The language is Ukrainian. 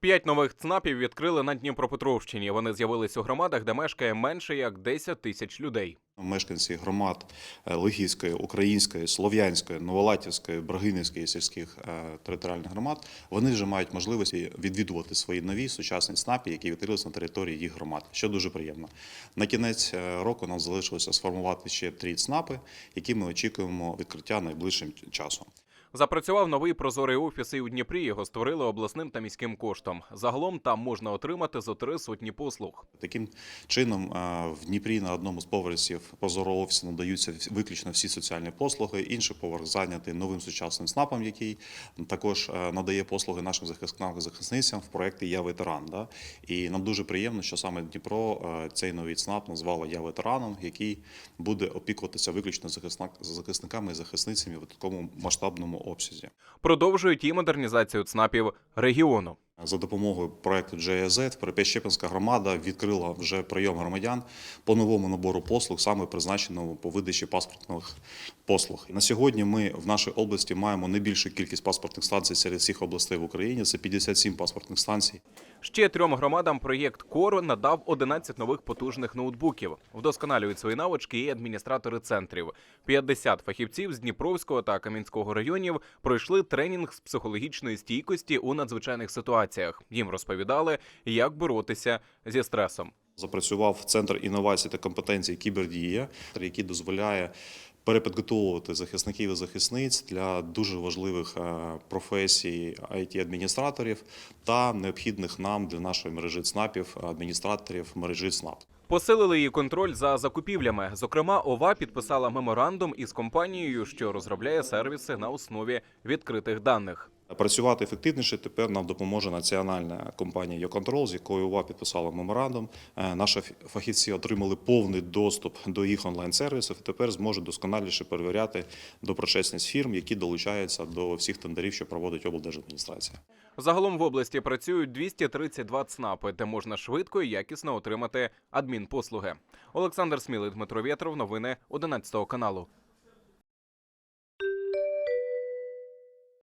П'ять нових ЦНАПів відкрили на Дніпропетровщині. Вони з'явились у громадах, де мешкає менше як 10 тисяч людей. Мешканці громад е, Української, Слов'янської, Новолатівської, Брагинівської сільських е, територіальних громад вони вже мають можливість відвідувати свої нові сучасні ЦНАПи, які відкрилися на території їх громад, що дуже приємно. На кінець е, року нам залишилося сформувати ще три ЦНАПи, які ми очікуємо відкриття найближчим часом. Запрацював новий прозорий офіс і у Дніпрі. Його створили обласним та міським коштом. Загалом там можна отримати зо три сотні послуг. Таким чином, е, в Дніпрі на одному з поверхів прозорого офісу надаються виключно всі соціальні послуги. Інший поверх зайнятий новим сучасним СНАПом, який також е, надає послуги нашим захисникам захисницям в проєкті Я ветеран. Да? І нам дуже приємно, що саме Дніпро е, цей новий ЦНАП назвало Я ветераном, який буде опікуватися виключно захисник- захисниками і захисницями в такому масштабному обсязі. Продовжують і модернізацію ЦНАПів регіону. За допомогою проекту GIZ Прип'ящепинська громада відкрила вже прийом громадян по новому набору послуг, саме призначеному по видачі паспортних послуг. На сьогодні ми в нашій області маємо найбільшу кількість паспортних станцій серед всіх областей в Україні. Це 57 паспортних станцій. Ще трьом громадам проєкт Коро надав 11 нових потужних ноутбуків. Вдосконалюють свої навички і адміністратори центрів. 50 фахівців з Дніпровського та Кам'янського районів пройшли тренінг з психологічної стійкості у надзвичайних ситуаціях. Їм розповідали, як боротися зі стресом. Запрацював центр інновацій та компетенцій Кібердія, який дозволяє перепідготовувати захисників і захисниць для дуже важливих е, професій it адміністраторів та необхідних нам для нашої мережі ЦНАПів адміністраторів мережі ЦНАП. Посилили її контроль за закупівлями. Зокрема, ОВА підписала меморандум із компанією, що розробляє сервіси на основі відкритих даних. Працювати ефективніше тепер нам допоможе національна компанія «Йоконтрол», з якою УВА підписала меморандум. Е, Наші фахівці отримали повний доступ до їх онлайн-сервісів і тепер зможуть досконаліше перевіряти доброчесність фірм, які долучаються до всіх тендерів, що проводить облдержадміністрація. Загалом в області працюють 232 ЦНАПи, де можна швидко і якісно отримати адмінпослуги. Олександр Смілий, Дмитро Вєтров, новини 11 каналу.